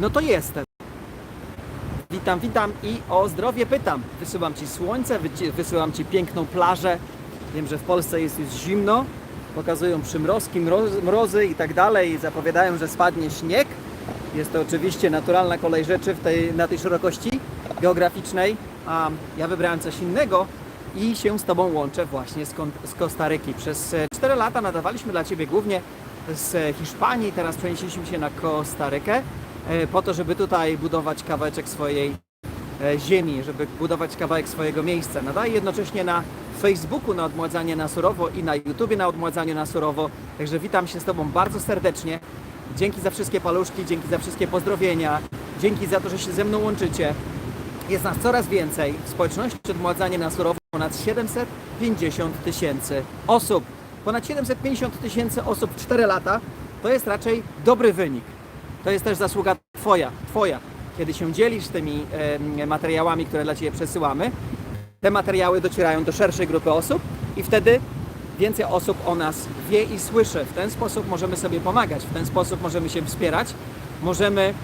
no to jestem. Witam, witam i o zdrowie pytam. Wysyłam Ci słońce, wysyłam Ci piękną plażę. Wiem, że w Polsce jest już zimno. Pokazują przymrozki, mrozy, i tak dalej. Zapowiadają, że spadnie śnieg. Jest to oczywiście naturalna kolej rzeczy w tej, na tej szerokości geograficznej. A ja wybrałem coś innego i się z Tobą łączę właśnie z, z Kostaryki. Przez e, 4 lata nadawaliśmy dla Ciebie głównie z e, Hiszpanii, teraz przenieśliśmy się na Kostarykę e, po to, żeby tutaj budować kawałeczek swojej e, ziemi, żeby budować kawałek swojego miejsca. Nadaję jednocześnie na Facebooku na Odmładzanie na Surowo i na YouTubie na Odmładzanie na Surowo. Także witam się z Tobą bardzo serdecznie. Dzięki za wszystkie paluszki, dzięki za wszystkie pozdrowienia, dzięki za to, że się ze mną łączycie. Jest nas coraz więcej. W społeczności Odmładzanie na Surowo ponad 750 tysięcy osób. Ponad 750 tysięcy osób w 4 lata to jest raczej dobry wynik. To jest też zasługa Twoja, Twoja. Kiedy się dzielisz tymi em, materiałami, które dla Ciebie przesyłamy, te materiały docierają do szerszej grupy osób i wtedy więcej osób o nas wie i słyszy. W ten sposób możemy sobie pomagać, w ten sposób możemy się wspierać, możemy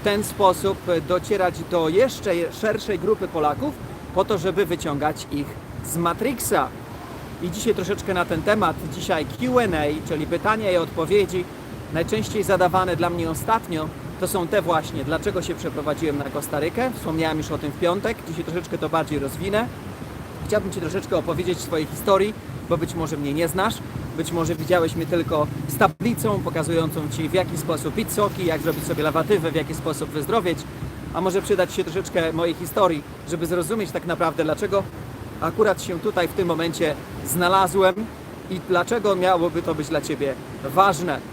w ten sposób e, docierać do jeszcze szerszej grupy Polaków po to, żeby wyciągać ich z Matrixa. I dzisiaj troszeczkę na ten temat. Dzisiaj QA, czyli pytania i odpowiedzi, najczęściej zadawane dla mnie ostatnio, to są te właśnie, dlaczego się przeprowadziłem na Kostarykę. Wspomniałem już o tym w piątek, dzisiaj troszeczkę to bardziej rozwinę. Chciałbym Ci troszeczkę opowiedzieć swojej historii, bo być może mnie nie znasz, być może widziałeś mnie tylko z tablicą pokazującą Ci w jaki sposób pić soki, jak zrobić sobie lawatywę, w jaki sposób wyzdrowieć, a może przydać się troszeczkę mojej historii, żeby zrozumieć tak naprawdę dlaczego akurat się tutaj w tym momencie znalazłem i dlaczego miałoby to być dla Ciebie ważne.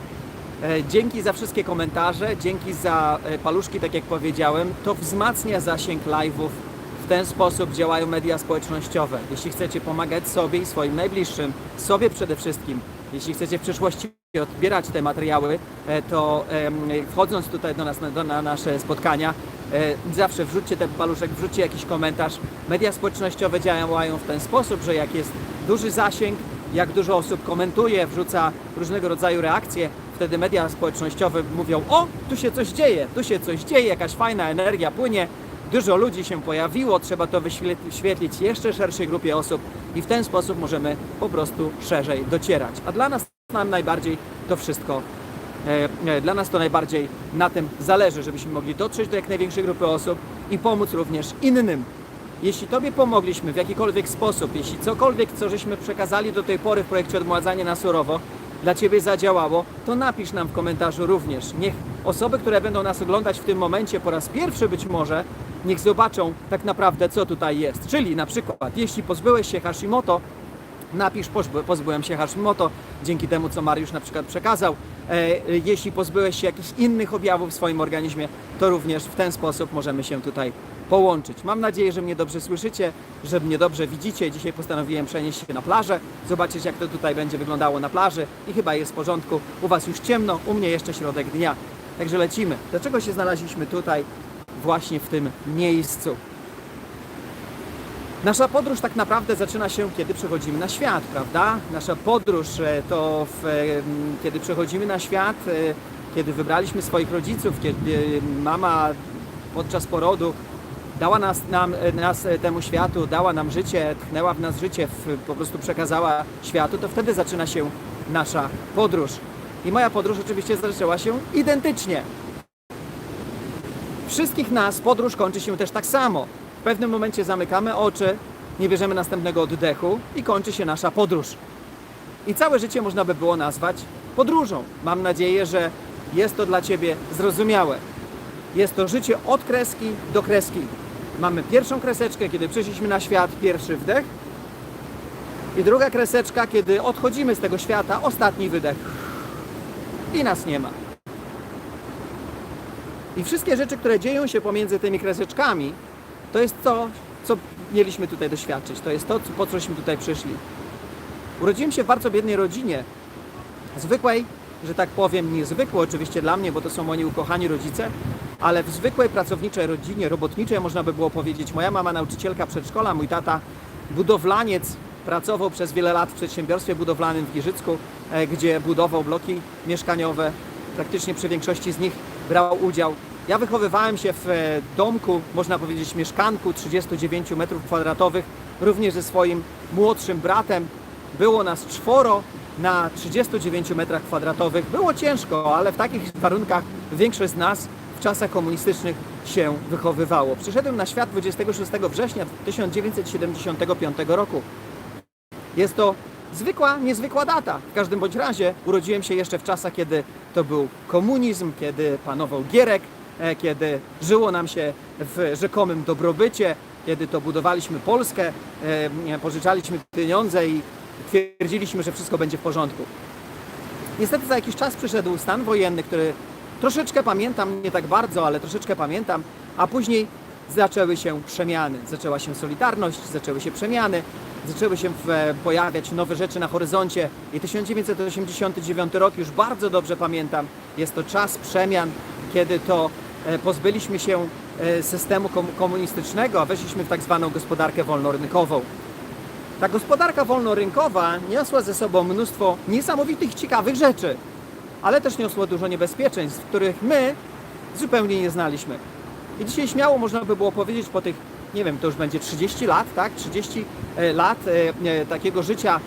E, Dzięki za wszystkie komentarze, dzięki za e, paluszki, tak jak powiedziałem. To wzmacnia zasięg live'ów. W ten sposób działają media społecznościowe. Jeśli chcecie pomagać sobie i swoim najbliższym, sobie przede wszystkim, jeśli chcecie w przyszłości odbierać te materiały, e, to wchodząc tutaj do nas na, nasze spotkania, zawsze wrzućcie ten paluszek, wrzućcie jakiś komentarz. Media społecznościowe działają w ten sposób, że jak jest duży zasięg, jak dużo osób komentuje, wrzuca różnego rodzaju reakcje, wtedy media społecznościowe mówią: O, tu się coś dzieje, tu się coś dzieje, jakaś fajna energia płynie, dużo ludzi się pojawiło, trzeba to wyświetlić jeszcze szerszej grupie osób i w ten sposób możemy po prostu szerzej docierać. A dla nas nam najbardziej to wszystko. E, e, Dla nas to najbardziej na tym zależy, żebyśmy mogli dotrzeć do jak największej grupy osób i pomóc również innym. Jeśli Tobie pomogliśmy w jakikolwiek sposób, jeśli cokolwiek, co żeśmy przekazali do tej pory w projekcie Odmładzanie na Surowo, dla Ciebie zadziałało, to napisz nam w komentarzu również. Niech osoby, które będą nas oglądać w tym momencie po raz pierwszy być może, niech zobaczą tak naprawdę, co tutaj jest. Czyli na przykład, jeśli pozbyłeś się Hashimoto, napisz pozby- pozbyłem się Hashimoto dzięki temu, co Mariusz na przykład przekazał. E, jeśli pozbyłeś się jakichś innych objawów w swoim organizmie, to również w ten sposób możemy się tutaj połączyć. Mam nadzieję, że mnie dobrze słyszycie, że mnie dobrze widzicie. Dzisiaj postanowiłem przenieść się na plażę, zobaczyć jak to tutaj będzie wyglądało na plaży i chyba jest w porządku. U Was już ciemno, u mnie jeszcze środek dnia. Także lecimy. Dlaczego się znaleźliśmy tutaj, właśnie w tym miejscu? Nasza podróż tak naprawdę zaczyna się, kiedy przechodzimy na świat, prawda? Nasza podróż e, to w, e, kiedy przechodzimy na świat, e, kiedy wybraliśmy swoich rodziców, kiedy mama podczas porodu dała nas, nam, e, nas e, temu światu, dała nam życie, tchnęła w nas życie, w, po prostu przekazała światu, to wtedy zaczyna się nasza podróż. I moja podróż oczywiście zaczęła się identycznie. Wszystkich nas podróż kończy się też tak samo. W pewnym momencie zamykamy oczy, nie bierzemy następnego oddechu i kończy się nasza podróż. I całe życie można by było nazwać podróżą. Mam nadzieję, że jest to dla Ciebie zrozumiałe. Jest to życie od kreski do kreski. Mamy pierwszą kreseczkę, kiedy przyszliśmy na świat, pierwszy wdech. I druga kreseczka, kiedy odchodzimy z tego świata, ostatni wydech. I nas nie ma. I wszystkie rzeczy, które dzieją się pomiędzy tymi kreseczkami, to jest to, co mieliśmy tutaj doświadczyć. To jest to, po cośmy tutaj przyszli. Urodziłem się w bardzo biednej rodzinie. Zwykłej, że tak powiem, niezwykłej oczywiście dla mnie, bo to są moi ukochani rodzice, ale w zwykłej pracowniczej rodzinie, robotniczej można by było powiedzieć. Moja mama nauczycielka przedszkola, mój tata budowlaniec, pracował przez wiele lat w przedsiębiorstwie budowlanym w Giżycku, e, gdzie budował bloki mieszkaniowe. Praktycznie przy większości z nich brał udział. Ja wychowywałem się w e, domku, można powiedzieć mieszkanku 39 metrów kwadratowych, również ze swoim młodszym bratem. Było nas czworo na 39 metrach kwadratowych. Było ciężko, ale w takich warunkach większość z nas w czasach komunistycznych się wychowywało. Przyszedłem na świat 26 września 1975 roku. Jest to zwykła, niezwykła data. W każdym bądź razie urodziłem się jeszcze w czasach, kiedy to był komunizm, kiedy panował Gierek, e, kiedy żyło nam się w rzekomym dobrobycie, kiedy to budowaliśmy Polskę, e, pożyczaliśmy pieniądze i twierdziliśmy, że wszystko będzie w porządku. Niestety za jakiś czas przyszedł stan wojenny, który troszeczkę pamiętam, nie tak bardzo, ale troszeczkę pamiętam, a później zaczęły się przemiany. Zaczęła się Solidarność, zaczęły się przemiany, zaczęły się e, pojawiać nowe rzeczy na horyzoncie i 1989 rok już bardzo dobrze pamiętam. Jest to czas przemian, kiedy to e, pozbyliśmy się e, systemu kom- komunistycznego, a weszliśmy w tak zwaną gospodarkę wolnorynkową. Ta gospodarka wolnorynkowa niosła ze sobą mnóstwo niesamowitych, ciekawych rzeczy, ale też niosła dużo niebezpieczeństw, których my zupełnie nie znaliśmy. I dzisiaj śmiało można by było powiedzieć po tych, nie wiem, to już będzie 30 lat, tak? 30 e, lat e, e, takiego życia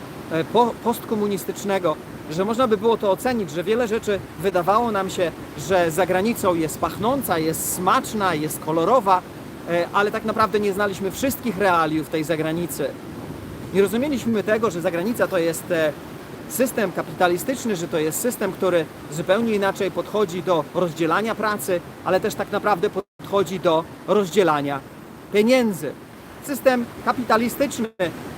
po, postkomunistycznego, że można by było to ocenić, że wiele rzeczy wydawało nam się, że za granicą jest pachnąca, jest smaczna, jest kolorowa, ale tak naprawdę nie znaliśmy wszystkich realiów tej zagranicy. Nie rozumieliśmy tego, że zagranica to jest e, system kapitalistyczny, że to jest system, który zupełnie inaczej podchodzi do rozdzielania pracy, ale też tak naprawdę podchodzi do rozdzielania pieniędzy. System kapitalistyczny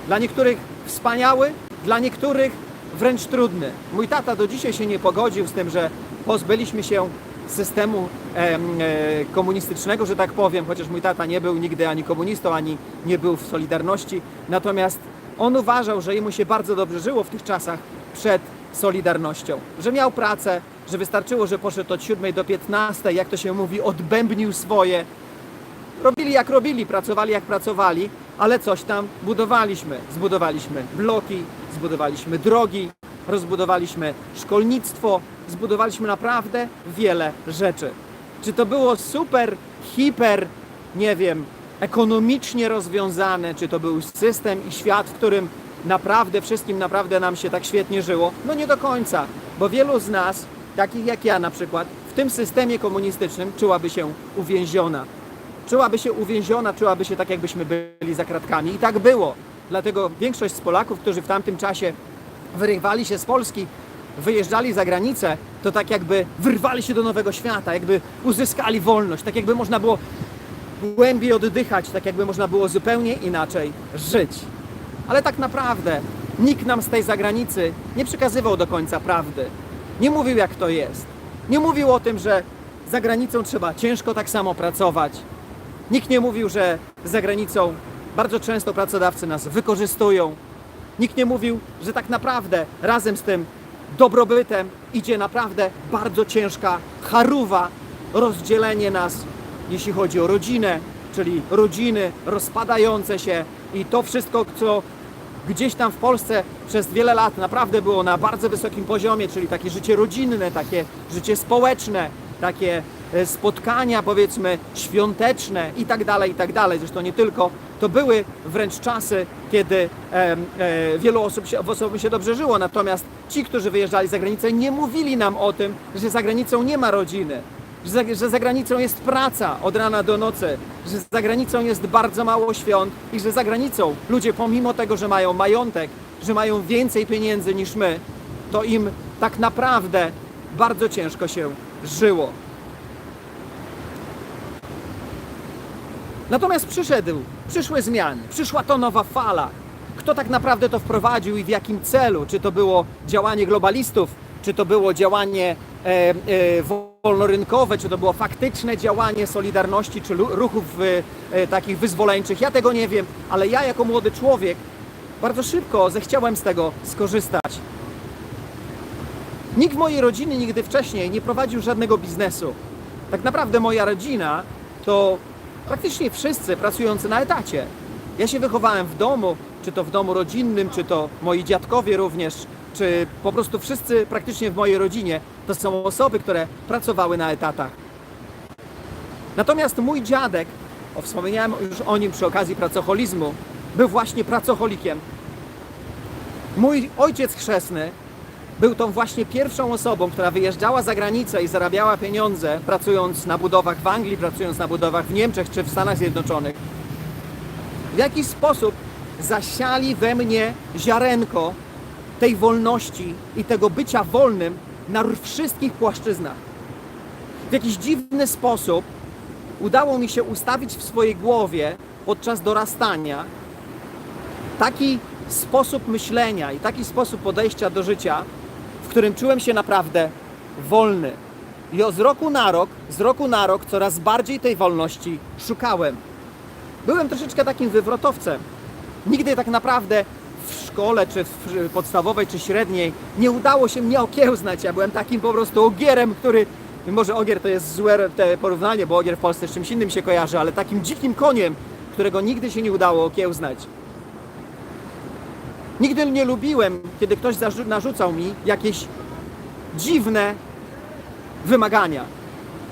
dla niektórych wspaniały, dla niektórych wręcz trudny. Mój tata do dzisiaj się nie pogodził z tym, że pozbyliśmy się systemu em, e, komunistycznego, że tak powiem, chociaż mój tata nie był nigdy ani komunistą, ani nie był w Solidarności. Natomiast on uważał, że jemu się bardzo dobrze żyło w tych czasach przed Solidarnością, że miał pracę, że wystarczyło, że poszedł od 7 do 15, jak to się mówi, odbębnił swoje, robili jak robili, pracowali jak pracowali, ale coś tam budowaliśmy. Zbudowaliśmy bloki, zbudowaliśmy drogi, rozbudowaliśmy szkolnictwo, zbudowaliśmy naprawdę wiele rzeczy. Czy to było super, hiper, nie wiem, ekonomicznie rozwiązane, czy to był system i świat, w którym naprawdę wszystkim naprawdę nam się tak świetnie żyło? No nie do końca, bo wielu z nas, takich jak ja na przykład, w tym systemie komunistycznym czułaby się uwięziona czułaby się uwięziona, czułaby się tak, jakbyśmy byli za kratkami. I tak było. Dlatego większość z Polaków, którzy w tamtym czasie wyrywali się z Polski, wyjeżdżali za granicę, to tak jakby wyrwali się do nowego świata, jakby uzyskali wolność, tak jakby można było głębiej oddychać, tak jakby można było zupełnie inaczej żyć. Ale tak naprawdę nikt nam z tej zagranicy nie przekazywał do końca prawdy. Nie mówił jak to jest. Nie mówił o tym, że za granicą trzeba ciężko tak samo pracować. Nikt nie mówił, że za granicą bardzo często pracodawcy nas wykorzystują. Nikt nie mówił, że tak naprawdę razem z tym dobrobytem idzie naprawdę bardzo ciężka charuwa, rozdzielenie nas, jeśli chodzi o rodzinę, czyli rodziny rozpadające się i to wszystko, co gdzieś tam w Polsce przez wiele lat naprawdę było na bardzo wysokim poziomie, czyli takie życie rodzinne, takie życie społeczne, takie e, spotkania powiedzmy świąteczne i tak dalej, i tak dalej. Zresztą nie tylko, to były wręcz czasy, kiedy em, e, wielu osób się, osobom się dobrze żyło, natomiast ci, którzy wyjeżdżali za granicę nie mówili nam o tym, że za granicą nie ma rodziny, że że za granicą jest praca od rana do nocy, że za granicą jest bardzo mało świąt i że za granicą ludzie pomimo tego, że mają majątek, że mają więcej pieniędzy niż my, to im tak naprawdę bardzo ciężko się żyło. Natomiast przyszedł, przyszły zmiany, przyszła to nowa fala. Kto tak naprawdę to wprowadził i w jakim celu? Czy to było działanie globalistów, czy to było działanie e, e, wolnorynkowe, czy to było faktyczne działanie Solidarności, czy ruchów e, takich wyzwoleńczych? Ja tego nie wiem, ale ja jako młody człowiek bardzo szybko zechciałem z tego skorzystać. Nikt w mojej rodziny nigdy wcześniej nie prowadził żadnego biznesu. Tak naprawdę moja rodzina to praktycznie wszyscy pracujący na etacie. Ja się wychowałem w domu, czy to w domu rodzinnym, czy to moi dziadkowie również, czy po prostu wszyscy praktycznie w mojej rodzinie to są osoby, które pracowały na etatach. Natomiast mój dziadek, o, wspomniałem już o nim przy okazji pracoholizmu, był właśnie pracocholikiem. Mój ojciec chrzestny był tą właśnie pierwszą osobą, która wyjeżdżała za granicę i zarabiała pieniądze, pracując na budowach w Anglii, pracując na budowach w Niemczech czy w Stanach Zjednoczonych. W jakiś sposób zasiali we mnie ziarenko tej wolności i tego bycia wolnym na wszystkich płaszczyznach. W jakiś dziwny sposób udało mi się ustawić w swojej głowie podczas dorastania taki sposób myślenia i taki sposób podejścia do życia, w którym czułem się naprawdę wolny. I z roku na rok, z roku na rok coraz bardziej tej wolności szukałem. Byłem troszeczkę takim wywrotowcem. Nigdy tak naprawdę szkole, czy w podstawowej, czy średniej nie udało się mnie okiełznać. Ja byłem takim po prostu ogierem, który może ogier to jest złe te porównanie, bo ogier w Polsce z czymś innym się kojarzy, ale takim dzikim koniem, którego nigdy się nie udało okiełznać. Nigdy nie lubiłem, kiedy ktoś narzucał mi jakieś dziwne wymagania.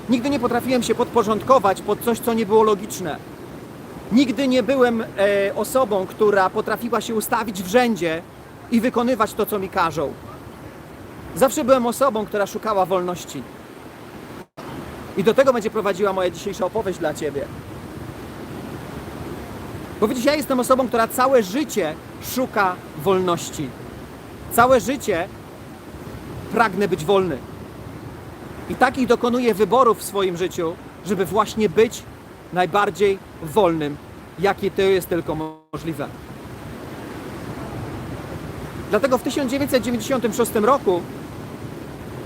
Nigdy nie potrafiłem się podporządkować pod coś, co nie było logiczne. Nigdy nie byłem e, osobą, która potrafiła się ustawić w rzędzie i wykonywać to, co mi każą. Zawsze byłem osobą, która szukała wolności. I do tego będzie prowadziła moja dzisiejsza opowieść dla Ciebie. Bo widzisz, ja jestem osobą, która całe życie szuka wolności. Całe życie pragnę być wolny. I takich dokonuję wyborów w swoim życiu, żeby właśnie być najbardziej wolnym, jakie to jest tylko możliwe. Dlatego w 1996 roku,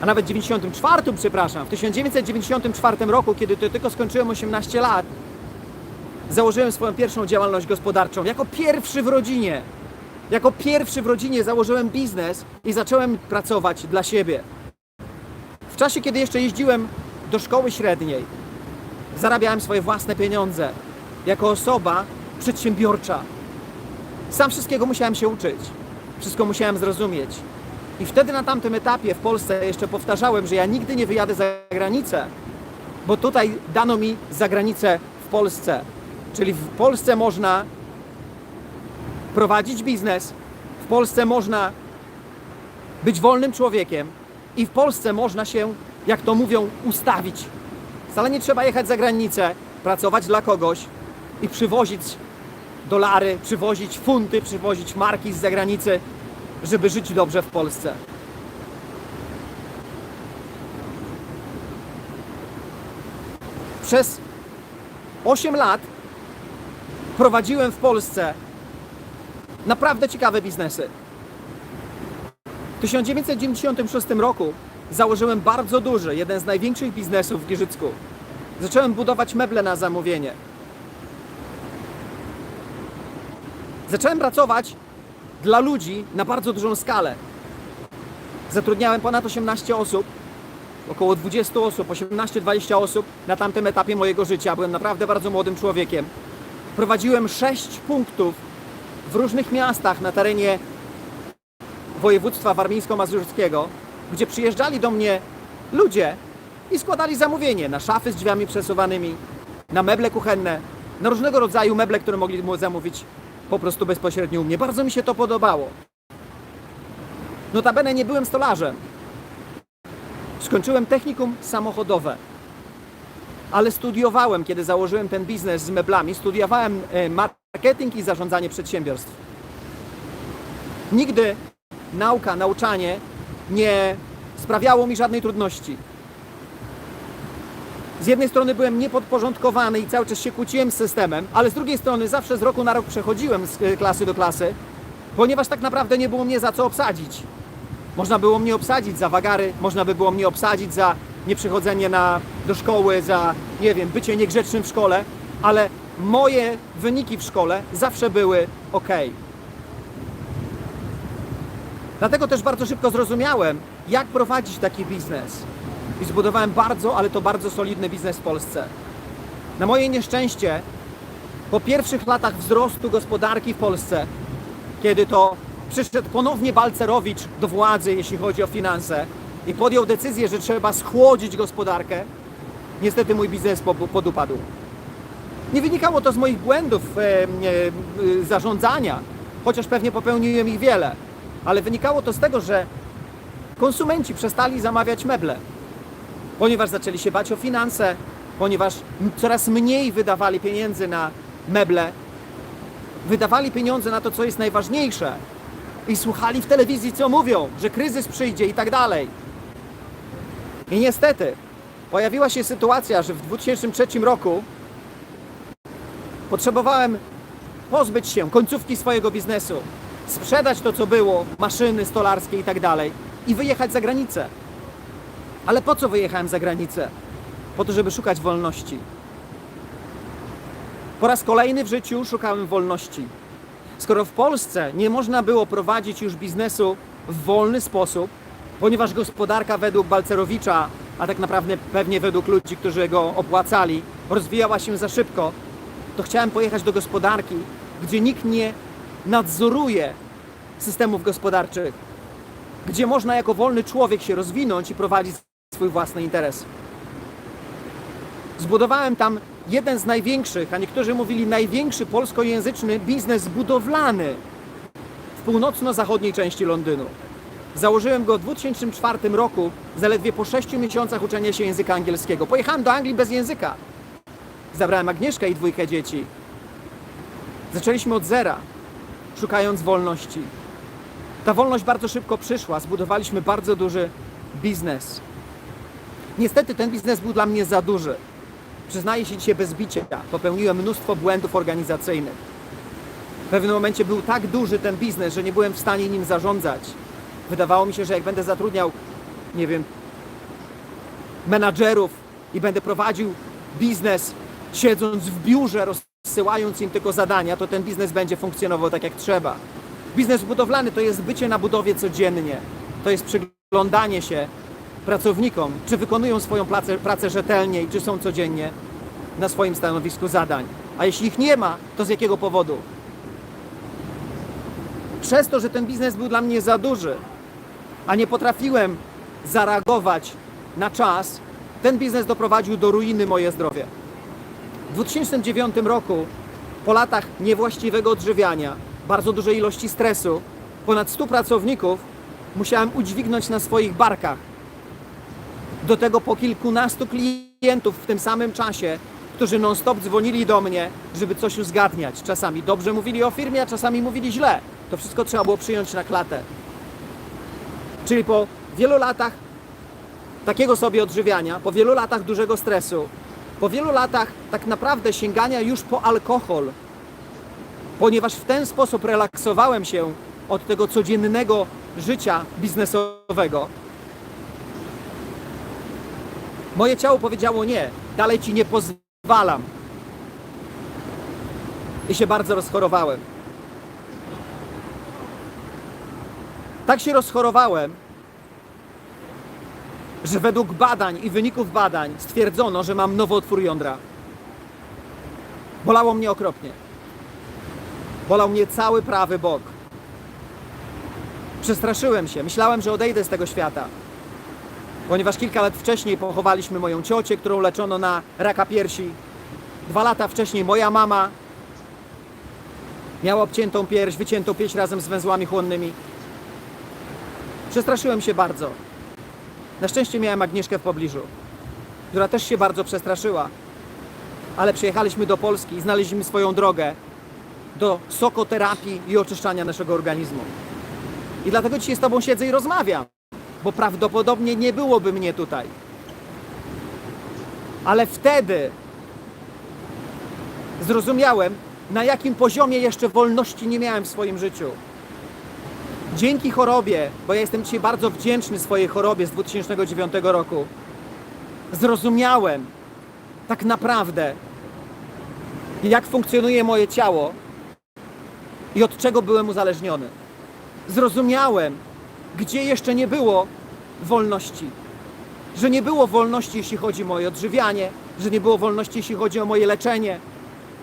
a nawet 94, przepraszam, w 1994 roku, kiedy to tylko skończyłem 18 lat, założyłem swoją pierwszą działalność gospodarczą. Jako pierwszy w rodzinie. Jako pierwszy w rodzinie założyłem biznes i zacząłem pracować dla siebie. W czasie, kiedy jeszcze jeździłem do szkoły średniej, zarabiałem swoje własne pieniądze. Jako osoba przedsiębiorcza. Sam wszystkiego musiałem się uczyć. Wszystko musiałem zrozumieć. I wtedy na tamtym etapie w Polsce jeszcze powtarzałem, że ja nigdy nie wyjadę za granicę, bo tutaj dano mi za granicę w Polsce. Czyli w Polsce można prowadzić biznes, w Polsce można być wolnym człowiekiem i w Polsce można się, jak to mówią, ustawić. Wcale nie trzeba jechać za granicę, pracować dla kogoś i przywozić dolary, przywozić funty, przywozić marki z zagranicy, żeby żyć dobrze w Polsce. Przez 8 lat prowadziłem w Polsce naprawdę ciekawe biznesy. W 1996 roku założyłem bardzo duży, jeden z największych biznesów w Giżycku. Zacząłem budować meble na zamówienie. Zacząłem pracować dla ludzi na bardzo dużą skalę. Zatrudniałem ponad 18 osób, około 20 osób, 18-20 osób na tamtym etapie mojego życia. Byłem naprawdę bardzo młodym człowiekiem. Prowadziłem 6 punktów w różnych miastach na terenie województwa warmińsko-mazurskiego, gdzie przyjeżdżali do mnie ludzie i składali zamówienie na szafy z drzwiami przesuwanymi, na meble kuchenne, na różnego rodzaju meble, które mogli zamówić po prostu bezpośrednio u mnie. Bardzo mi się to podobało. Notabene nie byłem stolarzem. Skończyłem technikum samochodowe. Ale studiowałem, kiedy założyłem ten biznes z meblami, studiowałem e, marketing i zarządzanie przedsiębiorstw. Nigdy nauka, nauczanie nie sprawiało mi żadnej trudności. Z jednej strony byłem niepodporządkowany i cały czas się kłóciłem z systemem, ale z drugiej strony zawsze z roku na rok przechodziłem z e, klasy do klasy, ponieważ tak naprawdę nie było mnie za co obsadzić. Można było mnie obsadzić za wagary, można by było mnie obsadzić za nieprzychodzenie na, do szkoły, za, nie wiem, bycie niegrzecznym w szkole, ale moje wyniki w szkole zawsze były ok. Dlatego też bardzo szybko zrozumiałem, jak prowadzić taki biznes. I zbudowałem bardzo, ale to bardzo solidny biznes w Polsce. Na moje nieszczęście, po pierwszych latach wzrostu gospodarki w Polsce, kiedy to przyszedł ponownie Balcerowicz do władzy, jeśli chodzi o finanse, i podjął decyzję, że trzeba schłodzić gospodarkę, niestety mój biznes po- podupadł. Nie wynikało to z moich błędów e, e, zarządzania, chociaż pewnie popełniłem ich wiele, ale wynikało to z tego, że konsumenci przestali zamawiać meble, ponieważ zaczęli się bać o finanse, ponieważ coraz mniej wydawali pieniędzy na meble, wydawali pieniądze na to, co jest najważniejsze i słuchali w telewizji, co mówią, że kryzys przyjdzie i tak dalej. I niestety pojawiła się sytuacja, że w 2003 roku potrzebowałem pozbyć się końcówki swojego biznesu, sprzedać to, co było, maszyny stolarskie i tak dalej i wyjechać za granicę. Ale po co wyjechałem za granicę? Po to, żeby szukać wolności. Po raz kolejny w życiu szukałem wolności. Skoro w Polsce nie można było prowadzić już biznesu w wolny sposób, ponieważ gospodarka według Balcerowicza, a tak naprawdę pewnie według ludzi, którzy go opłacali, rozwijała się za szybko, to chciałem pojechać do gospodarki, gdzie nikt nie nadzoruje systemów gospodarczych, gdzie można jako wolny człowiek się rozwinąć i prowadzić swój własny interes. Zbudowałem tam jeden z największych, a niektórzy mówili największy polskojęzyczny biznes budowlany w północno-zachodniej części Londynu. Założyłem go w 2004 roku, zaledwie po 6 miesiącach uczenia się języka angielskiego. Pojechałem do Anglii bez języka. Zabrałem Agnieszkę i dwójkę dzieci. Zaczęliśmy od zera, szukając wolności. Ta wolność bardzo szybko przyszła, zbudowaliśmy bardzo duży biznes. Niestety ten biznes był dla mnie za duży. Przyznaję się dzisiaj bez bicia, popełniłem mnóstwo błędów organizacyjnych. W pewnym momencie był tak duży ten biznes, że nie byłem w stanie nim zarządzać. Wydawało mi się, że jak będę zatrudniał, nie wiem, menadżerów i będę prowadził biznes siedząc w biurze, rozsyłając im tylko zadania, to ten biznes będzie funkcjonował tak jak trzeba. Biznes budowlany to jest bycie na budowie codziennie. To jest przyglądanie się pracownikom, czy wykonują swoją pracę, pracę rzetelnie i czy są codziennie na swoim stanowisku zadań. A jeśli ich nie ma, to z jakiego powodu? Przez to, że ten biznes był dla mnie za duży, a nie potrafiłem zareagować na czas, ten biznes doprowadził do ruiny moje zdrowie. W 2009 roku, po latach niewłaściwego odżywiania, bardzo dużej ilości stresu, ponad 100 pracowników musiałem udźwignąć na swoich barkach. Do tego po kilkunastu klientów w tym samym czasie, którzy non-stop dzwonili do mnie, żeby coś uzgadniać. Czasami dobrze mówili o firmie, a czasami mówili źle. To wszystko trzeba było przyjąć na klatę. Czyli po wielu latach takiego sobie odżywiania, po wielu latach dużego stresu, po wielu latach tak naprawdę sięgania już po alkohol, ponieważ w ten sposób relaksowałem się od tego codziennego życia biznesowego. Moje ciało powiedziało nie, dalej ci nie pozwalam. I się bardzo rozchorowałem. Tak się rozchorowałem, że według badań i wyników badań stwierdzono, że mam nowotwór jądra. Bolało mnie okropnie. Bolał mnie cały prawy bok. Przestraszyłem się, myślałem, że odejdę z tego świata. Ponieważ kilka lat wcześniej pochowaliśmy moją ciocię, którą leczono na raka piersi. Dwa lata wcześniej moja mama miała obciętą pierś, wyciętą pierś razem z węzłami chłonnymi. Przestraszyłem się bardzo. Na szczęście miałem Agnieszkę w pobliżu, która też się bardzo przestraszyła. Ale przyjechaliśmy do Polski i znaleźliśmy swoją drogę do sokoterapii i oczyszczania naszego organizmu. I dlatego dzisiaj z Tobą siedzę i rozmawiam, bo prawdopodobnie nie byłoby mnie tutaj. Ale wtedy zrozumiałem, na jakim poziomie jeszcze wolności nie miałem w swoim życiu. Dzięki chorobie, bo ja jestem dzisiaj bardzo wdzięczny swojej chorobie z 2009 roku, zrozumiałem tak naprawdę, jak funkcjonuje moje ciało i od czego byłem uzależniony. Zrozumiałem, gdzie jeszcze nie było wolności. Że nie było wolności, jeśli chodzi o moje odżywianie, że nie było wolności, jeśli chodzi o moje leczenie,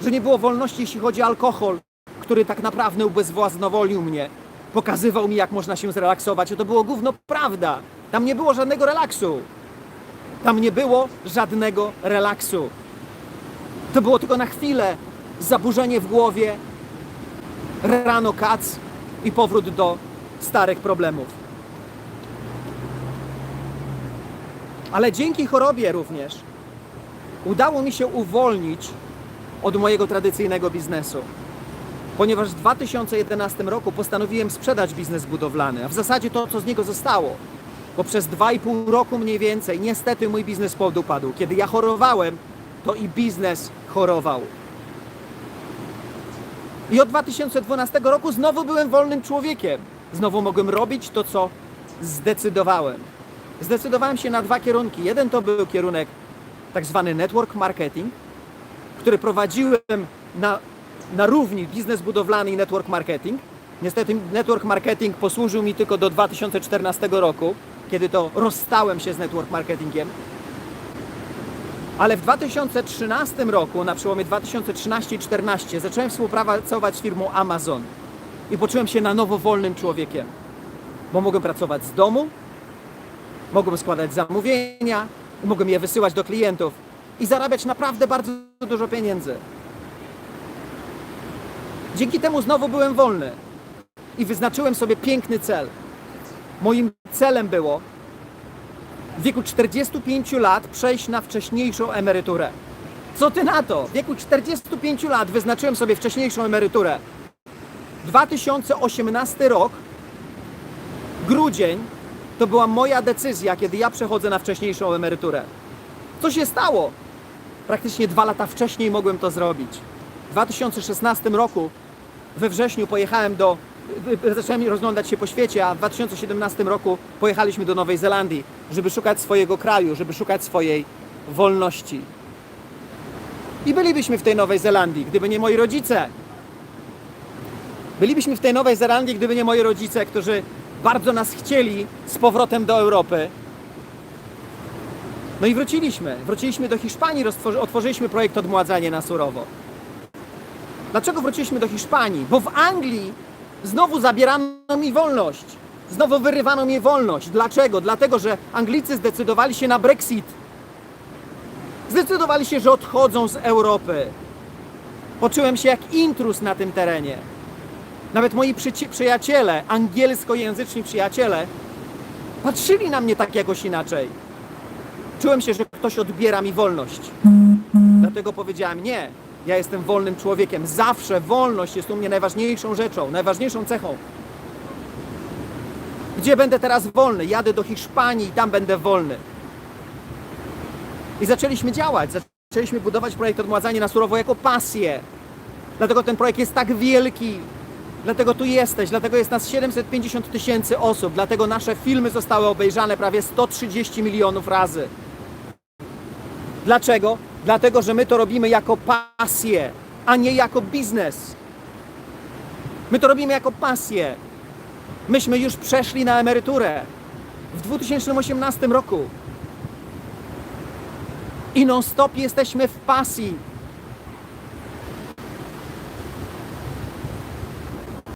że nie było wolności, jeśli chodzi o alkohol, który tak naprawdę ubezwłasnowolił mnie. Pokazywał mi, jak można się zrelaksować. To było gówno prawda. Tam nie było żadnego relaksu. Tam nie było żadnego relaksu. To było tylko na chwilę zaburzenie w głowie, rano kac i powrót do starych problemów. Ale dzięki chorobie również udało mi się uwolnić od mojego tradycyjnego biznesu. Ponieważ w 2011 roku postanowiłem sprzedać biznes budowlany, a w zasadzie to, co z niego zostało. Bo przez 2,5 roku mniej więcej niestety mój biznes podupadł. Kiedy ja chorowałem, to i biznes chorował. I od 2012 roku znowu byłem wolnym człowiekiem. Znowu mogłem robić to, co zdecydowałem. Zdecydowałem się na dwa kierunki. Jeden to był kierunek tak zwany network marketing, który prowadziłem na, na równi biznes budowlany i network marketing. Niestety network marketing posłużył mi tylko do 2014 roku, kiedy to rozstałem się z network marketingiem. Ale w 2013 roku, na przełomie 2013 i 2014, zacząłem współpracować z firmą Amazon i poczułem się na nowo wolnym człowiekiem, bo mogłem pracować z domu, mogłem składać zamówienia, mogłem je wysyłać do klientów i zarabiać naprawdę bardzo dużo pieniędzy. Dzięki temu znowu byłem wolny i wyznaczyłem sobie piękny cel. Moim celem było w wieku 45 lat przejść na wcześniejszą emeryturę. Co ty na to? W wieku 45 lat wyznaczyłem sobie wcześniejszą emeryturę. 2018 rok, grudzień, to była moja decyzja, kiedy ja przechodzę na wcześniejszą emeryturę. Co się stało? Praktycznie dwa lata wcześniej mogłem to zrobić. W 2016 roku, we wrześniu, pojechałem do. Zacząłem rozglądać się po świecie, a w 2017 roku pojechaliśmy do Nowej Zelandii, żeby szukać swojego kraju, żeby szukać swojej wolności. I bylibyśmy w tej Nowej Zelandii, gdyby nie moi rodzice. Bylibyśmy w tej Nowej Zelandii, gdyby nie moi rodzice, którzy bardzo nas chcieli z powrotem do Europy. No i wróciliśmy. Wróciliśmy do Hiszpanii, otworzyliśmy projekt Odmładzanie na surowo. Dlaczego wróciliśmy do Hiszpanii? Bo w Anglii znowu zabierano mi wolność. Znowu wyrywano mi wolność. Dlaczego? Dlatego, że Anglicy zdecydowali się na Brexit. Zdecydowali się, że odchodzą z Europy. Poczułem się jak intrus na tym terenie. Nawet moi przyjaciele, angielskojęzyczni przyjaciele, patrzyli na mnie tak jakoś inaczej. Czułem się, że ktoś odbiera mi wolność. Dlatego powiedziałem nie. Ja jestem wolnym człowiekiem. Zawsze wolność jest u mnie najważniejszą rzeczą, najważniejszą cechą. Gdzie będę teraz wolny? Jadę do Hiszpanii i tam będę wolny. I zaczęliśmy działać. Zaczęliśmy budować projekt Odmładzanie na surowo jako pasję. Dlatego ten projekt jest tak wielki. Dlatego tu jesteś, dlatego jest nas 750 tysięcy osób, dlatego nasze filmy zostały obejrzane prawie 130 milionów razy. Dlaczego? Dlatego, że my to robimy jako pasję, a nie jako biznes. My to robimy jako pasję. Myśmy już przeszli na emeryturę w 2018 roku. I non-stop jesteśmy w pasji.